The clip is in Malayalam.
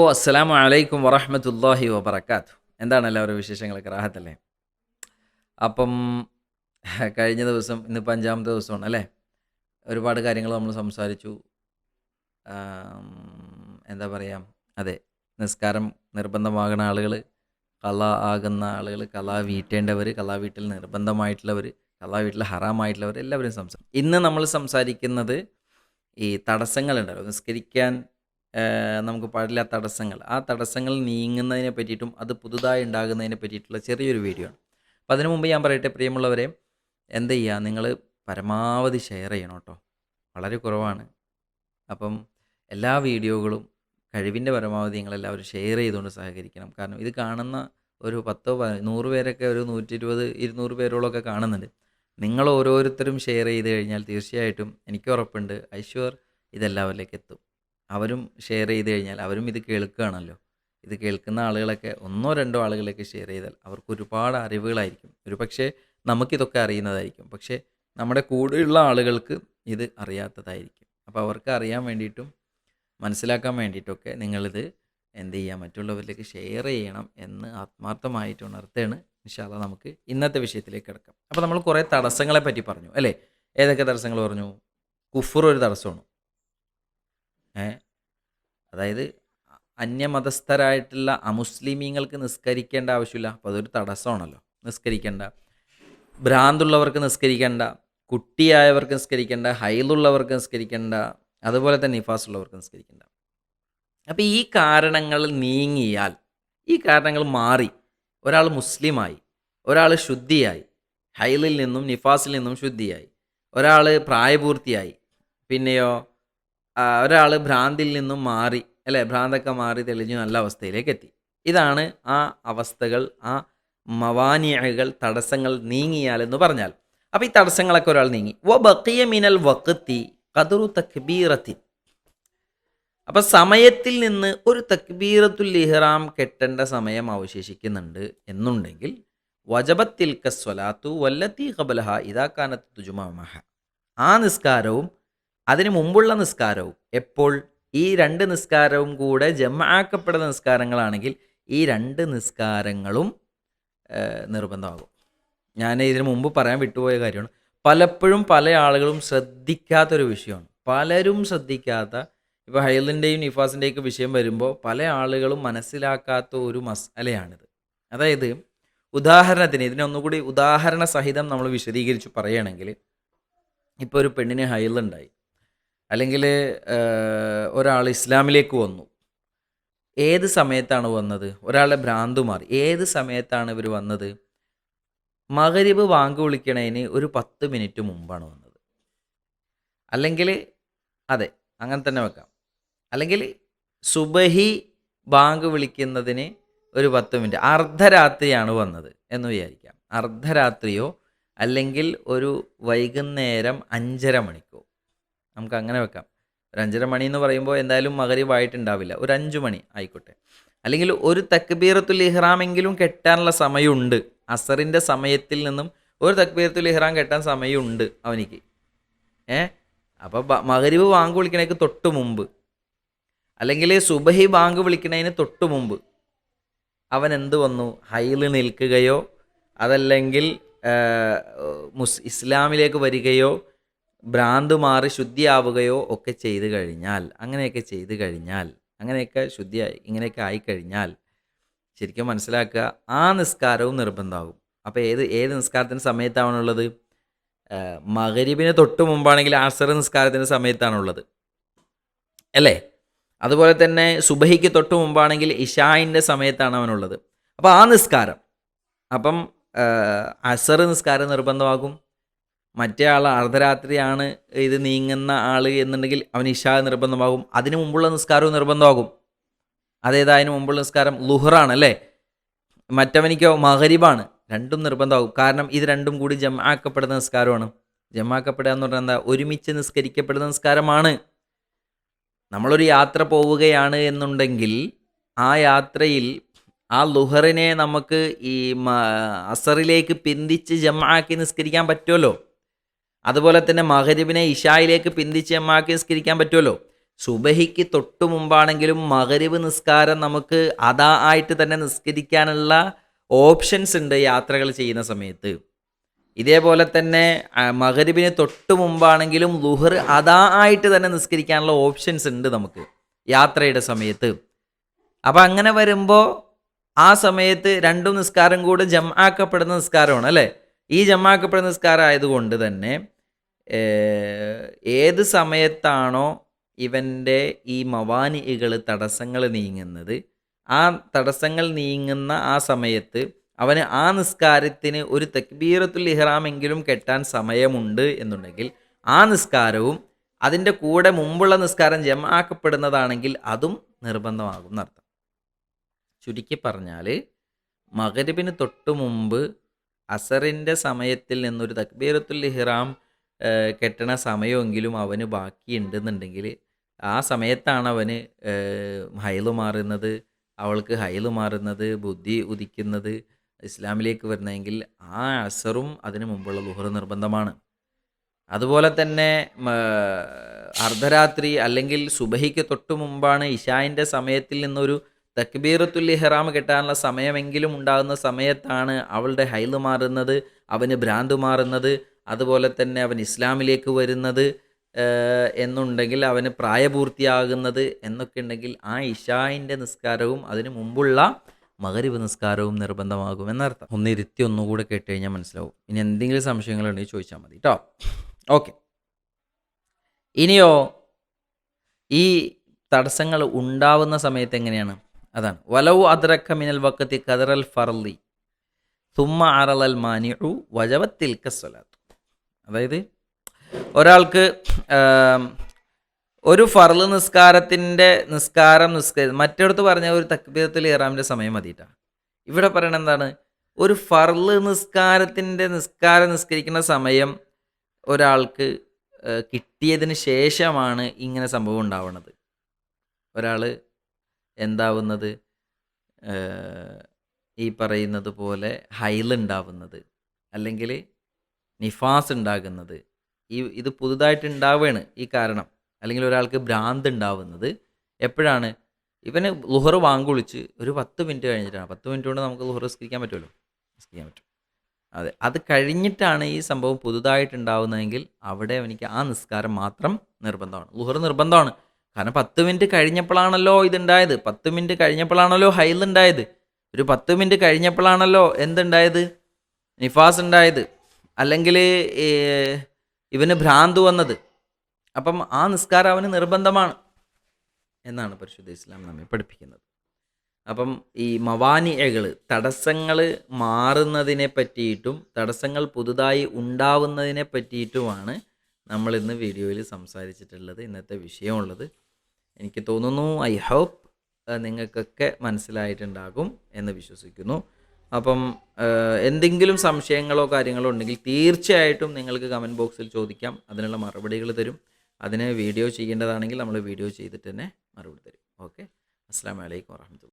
ഓ അസ്സലാമു അലൈക്കും വറഹമത്തല്ലാഹി വബർക്കാത്തു എന്താണ് എല്ലാവരും വിശേഷങ്ങളൊക്കെ? റാഹത്തല്ലേ? അപ്പം കഴിഞ്ഞ ദിവസം ഇന്നിപ്പോൾ അഞ്ചാമത്തെ ദിവസമാണ് അല്ലേ? ഒരുപാട് കാര്യങ്ങൾ നമ്മൾ സംസാരിച്ചു. എന്താ പറയുക അതെ നിസ്കാരം നിർബന്ധമാകുന്ന ആളുകൾ കല ആകുന്ന ആളുകൾ കല വീട്ടേണ്ടവർ കല വീട്ടിൽ നിർബന്ധമായിട്ടുള്ളവർ കല വീട്ടിൽ ഹറാമായിട്ടുള്ളവർ എല്ലാവരും സംസാരിക്കും. ഇന്ന് നമ്മൾ സംസാരിക്കുന്നത് ഈ തടസ്സങ്ങളുണ്ടല്ലോ. നിസ്കരിക്കാൻ നമുക്ക് പല തടസ്സങ്ങൾ. ആ തടസ്സങ്ങൾ നീങ്ങുന്നതിനെ പറ്റിയിട്ടും അത് പുതുതായി ഉണ്ടാകുന്നതിനെ പറ്റിയിട്ടുള്ള ചെറിയൊരു വീഡിയോ ആണ്. അപ്പോൾ അതിനു മുമ്പ് ഞാൻ പറയട്ടെ പ്രിയമുള്ളവരെ എന്ത് ചെയ്യുക നിങ്ങൾ പരമാവധി ഷെയർ ചെയ്യണം കേട്ടോ. വളരെ കുറവാണ്. അപ്പം എല്ലാ വീഡിയോകളും കഴിവിന്റെ പരമാവധി നിങ്ങളെല്ലാവരും ഷെയർ ചെയ്തുകൊണ്ട് സഹകരിക്കണം. കാരണം ഇത് കാണുന്ന ഒരു പത്തോ നൂറ് പേരൊക്കെ ഒരു നൂറ്റി ഇരുപത് ഇരുന്നൂറ് പേരോളമൊക്കെ കാണുന്നുണ്ട്. നിങ്ങൾ ഓരോരുത്തരും ഷെയർ ചെയ്ത് കഴിഞ്ഞാൽ തീർച്ചയായിട്ടും എനിക്ക് ഉറപ്പുണ്ട്. ഐശ്വർ ഇതെല്ലാവരിലേക്ക് എത്തും. അവരും ഷെയർ ചെയ്ത് കഴിഞ്ഞാൽ അവരും ഇത് കേൾക്കുകയാണല്ലോ. ഇത് കേൾക്കുന്ന ആളുകളൊക്കെ ഒന്നോ രണ്ടോ ആളുകളൊക്കെ ഷെയർ ചെയ്താൽ അവർക്ക് ഒരുപാട് അറിവുകളായിരിക്കും. ഒരു പക്ഷേ നമുക്കിതൊക്കെ അറിയുന്നതായിരിക്കും. പക്ഷേ നമ്മുടെ കൂടെയുള്ള ആളുകൾക്ക് ഇത് അറിയാത്തതായിരിക്കും. അപ്പോൾ അവർക്ക് അറിയാൻ വേണ്ടിയിട്ടും മനസ്സിലാക്കാൻ വേണ്ടിയിട്ടൊക്കെ നിങ്ങളിത് എന്ത് ചെയ്യുക മറ്റുള്ളവരിലേക്ക് ഷെയർ ചെയ്യണം എന്ന് ആത്മാർത്ഥമായിട്ട് ഉണർത്തുകയാണ്. ഇൻഷാല്ല നമുക്ക് ഇന്നത്തെ വിഷയത്തിലേക്ക് കിടക്കാം. അപ്പോൾ നമ്മൾ കുറേ തടസ്സങ്ങളെ പറ്റി പറഞ്ഞു അല്ലേ? ഏതൊക്കെ തടസ്സങ്ങൾ പറഞ്ഞു? കുഫർ ഒരു തടസ്സമാണ്. അതായത് അന്യമതസ്ഥരായിട്ടുള്ള അമുസ്ലിമീങ്ങൾക്ക് നിസ്കരിക്കേണ്ട ആവശ്യമില്ല. അപ്പോൾ അതൊരു തടസ്സമാണല്ലോ. നിസ്കരിക്കേണ്ട. ഭ്രാന്തുള്ളവർക്ക് നിസ്കരിക്കേണ്ട. കുട്ടിയായവർക്ക് നിസ്കരിക്കേണ്ട. ഹൈലുള്ളവർക്ക് നിസ്കരിക്കേണ്ട. അതുപോലെ തന്നെ നിഫാസ് ഉള്ളവർക്ക് നിസ്കരിക്കേണ്ട. അപ്പോൾ ഈ കാരണങ്ങൾ നീങ്ങിയാൽ ഈ കാരണങ്ങൾ മാറി. ഒരാൾ മുസ്ലിമായി ഒരാൾ ശുദ്ധിയായി. ഹൈലിൽ നിന്നും നിഫാസിൽ നിന്നും ശുദ്ധിയായി. ഒരാൾ പ്രായപൂർത്തിയായി. പിന്നെയോ ഒരാൾ ഭ്രാന്തിൽ നിന്നും മാറി അല്ലേ? ഭ്രാന്തൊക്കെ മാറി തെളിഞ്ഞു നല്ല അവസ്ഥയിലേക്ക് എത്തി. ഇതാണ് ആ അവസ്ഥകൾ ആ മവാനിയകൾ തടസ്സങ്ങൾ നീങ്ങിയാൽ എന്ന് പറഞ്ഞാൽ. അപ്പോൾ ഈ തടസ്സങ്ങളൊക്കെ ഒരാൾ നീങ്ങി. വ ബക്കിയ മിനൽ വക്കത്തി കതുറു തക്ബീറത്തി അപ്പം സമയത്തിൽ നിന്ന് ഒരു തക്ബീറത്തുൽ ഇഹ്റാം കെട്ടേണ്ട സമയം അവശേഷിക്കുന്നുണ്ട് എന്നുണ്ടെങ്കിൽ വജബത്തിൽ കസ്വലാത്തു വല്ലത്തി കബലഹ ഇതാക്കാനത്ത് തുജുമാമഹ ആ നിസ്കാരവും അതിന് മുമ്പുള്ള നിസ്കാരവും. എപ്പോൾ? ഈ രണ്ട് നിസ്കാരവും കൂടെ ജമാക്കപ്പെടുന്ന നിസ്കാരങ്ങളാണെങ്കിൽ ഈ രണ്ട് നിസ്കാരങ്ങളും നിർബന്ധമാകും. ഞാൻ ഇതിനു മുമ്പ് പറയാൻ വിട്ടുപോയ കാര്യമാണ്. പലപ്പോഴും പല ആളുകളും ശ്രദ്ധിക്കാത്തൊരു വിഷയമാണ്. പലരും ശ്രദ്ധിക്കാത്ത ഇപ്പോൾ ഹൈലിന്റെയും നിഫാസിന്റെയൊക്കെ വിഷയം വരുമ്പോൾ പല ആളുകളും മനസ്സിലാക്കാത്ത ഒരു മസാലയാണിത്. അതായത് ഉദാഹരണത്തിന് ഇതിനൊന്നുകൂടി ഉദാഹരണ സഹിതം നമ്മൾ വിശദീകരിച്ച് പറയുകയാണെങ്കിൽ ഇപ്പോൾ ഒരു പെണ്ണിന് ഹൈലുണ്ടായി. അല്ലെങ്കിൽ ഒരാൾ ഇസ്ലാമിലേക്ക് വന്നു. ഏത് സമയത്താണ് വന്നത്? ഒരാളുടെ ഭ്രാന്ത് മാറി. ഏത് സമയത്താണ് ഇവർ വന്നത്? മകരീബ് വാങ്ക് വിളിക്കണതിന് ഒരു പത്ത് മിനിറ്റ് മുമ്പാണ് വന്നത്. അല്ലെങ്കിൽ അതെ അങ്ങനെ തന്നെ വെക്കാം. അല്ലെങ്കിൽ സുബഹി ബാങ്ക് വിളിക്കുന്നതിന് ഒരു പത്ത് മിനിറ്റ് അർദ്ധരാത്രിയാണ് വന്നത് എന്ന് വിചാരിക്കാം. അർദ്ധരാത്രിയോ അല്ലെങ്കിൽ ഒരു വൈകുന്നേരം അഞ്ചര മണിക്കോ. നമുക്ക് അങ്ങനെ വെക്കാം. ഒരു അഞ്ചര മണി എന്ന് പറയുമ്പോൾ എന്തായാലും മകരീവായിട്ടുണ്ടാവില്ല ഒരു അഞ്ചു മണി ആയിക്കോട്ടെ. അല്ലെങ്കിൽ ഒരു തക്ബീറത്തുൽ ഇഹ്റാമെങ്കിലും കെട്ടാനുള്ള സമയമുണ്ട്. അസറിന്റെ സമയത്തിൽ നിന്നും ഒരു തക്ബീറത്തുൽ ഇഹ്റാം കെട്ടാൻ സമയമുണ്ട് അവനിക്ക്. ഏ? അപ്പോൾ മകരീവ് ബാങ്ക് വിളിക്കണേക്ക് തൊട്ട് മുമ്പ്. അല്ലെങ്കിൽ സുബഹി ബാങ്ക് വിളിക്കണതിന് തൊട്ട് മുമ്പ്. അവൻ എന്ത് വന്നു? ഹൈൽ നിൽക്കുകയോ അതല്ലെങ്കിൽ മുസ് ഇസ്ലാമിലേക്ക് വരികയോ ഭ്രാന്ത് മാറി ശുദ്ധിയാവുകയോ ഒക്കെ ചെയ്തു കഴിഞ്ഞാൽ അങ്ങനെയൊക്കെ ചെയ്തു കഴിഞ്ഞാൽ അങ്ങനെയൊക്കെ ശുദ്ധിയായി ഇങ്ങനെയൊക്കെ ആയിക്കഴിഞ്ഞാൽ ശരിക്കും മനസ്സിലാക്കുക ആ നിസ്കാരവും നിർബന്ധമാകും. അപ്പോൾ ഏത് ഏത് നിസ്കാരത്തിന്റെ സമയത്താണുള്ളത്? മകരീബിന് തൊട്ട് മുമ്പാണെങ്കിൽ ആസർ നിസ്കാരത്തിന്റെ സമയത്താണുള്ളത്. അല്ലേ? അതുപോലെ തന്നെ സുബഹിക്ക് തൊട്ട് മുമ്പാണെങ്കിൽ ഇഷായിന്റെ സമയത്താണ് അവനുള്ളത്. അപ്പോൾ ആ നിസ്കാരം. അപ്പം അസർ നിസ്കാരം നിർബന്ധമാകും? മറ്റേ ആൾ അർദ്ധരാത്രിയാണ് ഇത് നീങ്ങുന്ന ആൾ എന്നുണ്ടെങ്കിൽ അവൻ ഇഷാ നിർബന്ധമാകും. അതിനു മുമ്പുള്ള നിസ്കാരവും നിർബന്ധമാകും. അതേതാ അതിന് മുമ്പുള്ള നിസ്കാരം? ലുഹറാണ് അല്ലേ? മറ്റവനിക്കോ മഹരിബാണ് രണ്ടും നിർബന്ധമാകും. കാരണം ഇത് രണ്ടും കൂടി ജമാക്കപ്പെടുന്ന നിസ്കാരമാണ്. ജമാക്കപ്പെടുക എന്ന് പറഞ്ഞാൽ എന്താ? ഒരുമിച്ച് നിസ്കരിക്കപ്പെടുന്ന നിസ്കാരമാണ്. നമ്മളൊരു യാത്ര പോവുകയാണ് എന്നുണ്ടെങ്കിൽ ആ യാത്രയിൽ ആ ലുഹറിനെ നമുക്ക് ഈ അസറിലേക്ക് പിന്തിച്ച് ജമാക്കി നിസ്കരിക്കാൻ പറ്റുമല്ലോ? അതുപോലെ തന്നെ മഹരിബിനെ ഇഷായിലേക്ക് പിന്തിച്ച് ജമാക്കി നിസ്കരിക്കാൻ പറ്റുമല്ലോ സുബഹിക്ക് തൊട്ടു മുമ്പാണെങ്കിലും മഹരിബ് നിസ്കാരം നമുക്ക് അതാ ആയിട്ട് തന്നെ നിസ്കരിക്കാനുള്ള ഓപ്ഷൻസ് ഉണ്ട് യാത്രകൾ ചെയ്യുന്ന സമയത്ത്. ഇതേപോലെ തന്നെ മഹരിബിന് തൊട്ടു തൊട്ട് മുമ്പാണെങ്കിലും ലുഹർ അതാ ആയിട്ട് തന്നെ നിസ്കരിക്കാനുള്ള ഓപ്ഷൻസ് ഉണ്ട് നമുക്ക് യാത്രയുടെ സമയത്ത്. അപ്പം അങ്ങനെ വരുമ്പോൾ ആ സമയത്ത് രണ്ടും നിസ്കാരം കൂടെ ജമാക്കപ്പെടുന്ന നിസ്കാരമാണ് അല്ലേ? ഈ ജമാക്കപ്പെടുന്ന നിസ്കാരം ആയതുകൊണ്ട് തന്നെ ഏത് സമയത്താണോ ഇവന്റെ ഈ മവാനികൾ തടസ്സങ്ങൾ നീങ്ങുന്നത് ആ തടസ്സങ്ങൾ നീങ്ങുന്ന ആ സമയത്ത് അവന് ആ നിസ്കാരത്തിന് ഒരു തക്ബീറത്തുൽ ഇഹ്റാമെങ്കിലും കെട്ടാൻ സമയമുണ്ട് എന്നുണ്ടെങ്കിൽ ആ നിസ്കാരവും അതിന്റെ കൂടെ മുമ്പുള്ള നിസ്കാരം ജമാക്കപ്പെടുന്നതാണെങ്കിൽ അതും നിർബന്ധമാകും എന്നർത്ഥം. ചുരുക്കി പറഞ്ഞാൽ മകരബിന് തൊട്ട് മുമ്പ് അസറിന്റെ സമയത്തിൽ നിന്നൊരു തക്ബീറത്തുൽ ഇഹ്റാം കെട്ടണ സമയമെങ്കിലും അവന് ബാക്കിയുണ്ടെന്നുണ്ടെങ്കിൽ ആ സമയത്താണ് അവന് ഹൈൽ മാറുന്നത് അവൾക്ക് ഹൈൽ മാറുന്നത് ബുദ്ധി ഉദിക്കുന്നത് ഇസ്ലാമിലേക്ക് വരുന്നതെങ്കിൽ ആ അസറും അതിനു മുമ്പുള്ള ലുഹർ നിർബന്ധമാണ്. അതുപോലെ തന്നെ അർദ്ധരാത്രി അല്ലെങ്കിൽ സുബഹിക്ക് തൊട്ട് മുമ്പാണ് ഇഷായിന്റെ സമയത്തിൽ നിന്നൊരു തക്ബീറത്തുൽ ഇഹ്റാം കെട്ടാനുള്ള സമയമെങ്കിലും ഉണ്ടാകുന്ന സമയത്താണ് അവളുടെ ഹൈൽ മാറുന്നത് അവന് ഭ്രാന്ത് മാറുന്നത് അതുപോലെ തന്നെ അവൻ ഇസ്ലാമിലേക്ക് വരുന്നത് എന്നുണ്ടെങ്കിൽ അവന് പ്രായപൂർത്തിയാകുന്നത് എന്നൊക്കെ ഉണ്ടെങ്കിൽ ആ ഇഷായിന്റെ നിസ്കാരവും അതിന് മുമ്പുള്ള മകരിവ് നിസ്കാരവും നിർബന്ധമാകും എന്നർത്ഥം. ഒന്ന് ഇരുത്തി ഒന്നുകൂടെ കേട്ട് കഴിഞ്ഞാൽ മനസ്സിലാവും. ഇനി എന്തെങ്കിലും സംശയങ്ങളുണ്ടെങ്കിൽ ചോദിച്ചാൽ മതി കേട്ടോ ഓക്കെ. ഇനിയോ ഈ തടസ്സങ്ങൾ ഉണ്ടാവുന്ന സമയത്ത് എങ്ങനെയാണ്? അതാണ്. വലവു അദ്രക്ക മിനൽ വക്കത്തി കദറൽ ഫർലി തുമ്മ അറലൽ മാനിഉ വജവത്തിൽ കസ്വലാത്ത് അതായത് ഒരാൾക്ക് ഒരു ഫർൾ നിസ്കാരത്തിന്റെ നിസ്കാരം നിസ്കരി മറ്റടുത്ത് പറഞ്ഞ ഒരു തക്ബീരത്തിൽ ഇറാമിന്റെ സമയം മതിയിട്ടാണ് ഇവിടെ പറയണ എന്താണ്? ഒരു ഫർൾ നിസ്കാരത്തിന്റെ നിസ്കാരം നിസ്കരിക്കുന്ന സമയം ഒരാൾക്ക് കിട്ടിയതിന് ശേഷമാണ് ഇങ്ങനെ സംഭവം ഉണ്ടാവുന്നത് ഒരാൾ എന്താവുന്നത്? ഈ പറയുന്നത് പോലെ ഹൈലുണ്ടാവുന്നത് അല്ലെങ്കിൽ നിഫാസ് ഉണ്ടാകുന്നത്. ഈ ഇത് പുതുതായിട്ട് ഉണ്ടാവുകയാണ് ഈ കാരണം. അല്ലെങ്കിൽ ഒരാൾക്ക് ഭ്രാന്ത് ഉണ്ടാവുന്നത്. എപ്പോഴാണ്? ഇവന് ലുഹർ വാങ്കുളിച്ച് ഒരു പത്ത് മിനിറ്റ് കഴിഞ്ഞിട്ടാണ്. പത്ത് മിനിറ്റ് കൊണ്ട് നമുക്ക് ലുഹർ നിസ്കരിക്കാൻ പറ്റുമല്ലോ? നിസ്കരിക്കാൻ പറ്റും. അതെ. അത് കഴിഞ്ഞിട്ടാണ് ഈ സംഭവം പുതുതായിട്ട് ഉണ്ടാവുന്നതെങ്കിൽ അവിടെ അവനിക്ക് ആ നിസ്കാരം മാത്രം നിർബന്ധമാണ്. ലുഹർ നിർബന്ധമാണ്. കാരണം പത്ത് മിനിറ്റ് കഴിഞ്ഞപ്പോഴാണല്ലോ ഇതുണ്ടായത്. പത്ത് മിനിറ്റ് കഴിഞ്ഞപ്പോഴാണല്ലോ ഹൈൽ ഉണ്ടായത്. ഒരു പത്ത് മിനിറ്റ് കഴിഞ്ഞപ്പോഴാണല്ലോ എന്തുണ്ടായത്? നിഫാസ് ഉണ്ടായത്. അല്ലെങ്കിൽ ഇവന് ഭ്രാന്ത് വന്നത്. അപ്പം ആ നിസ്കാരം അവന് നിർബന്ധമാണ് എന്നാണ് പരിശുദ്ധ ഇസ്ലാം നമ്മെ പഠിപ്പിക്കുന്നത്. അപ്പം ഈ മവാനിയകൾ തടസ്സങ്ങൾ മാറുന്നതിനെ പറ്റിയിട്ടും തടസ്സങ്ങൾ പുതുതായി ഉണ്ടാവുന്നതിനെ പറ്റിയിട്ടുമാണ് നമ്മൾ ഇന്ന് വീഡിയോയിൽ സംസാരിച്ചിട്ടുള്ളത്. ഇന്നത്തെ വിഷയമുള്ളത്. എനിക്ക് തോന്നുന്നു ഐ ഹോപ്പ് നിങ്ങൾക്കൊക്കെ മനസ്സിലായിട്ടുണ്ടാകും എന്ന് വിശ്വസിക്കുന്നു. അപ്പം എന്തെങ്കിലും സംശയങ്ങളോ കാര്യങ്ങളോ ഉണ്ടെങ്കിൽ തീർച്ചയായിട്ടും നിങ്ങൾക്ക് കമന്റ് ബോക്സിൽ ചോദിക്കാം. അതിനുള്ള മറുപടികൾ തരും. അതിന് വീഡിയോ ചെയ്യേണ്ടതാണെങ്കിൽ നമ്മൾ വീഡിയോ ചെയ്തിട്ട് തന്നെ മറുപടി തരും. ഓക്കെ അസ്സാം വലൈക്കും വാഹമത്തുള്ള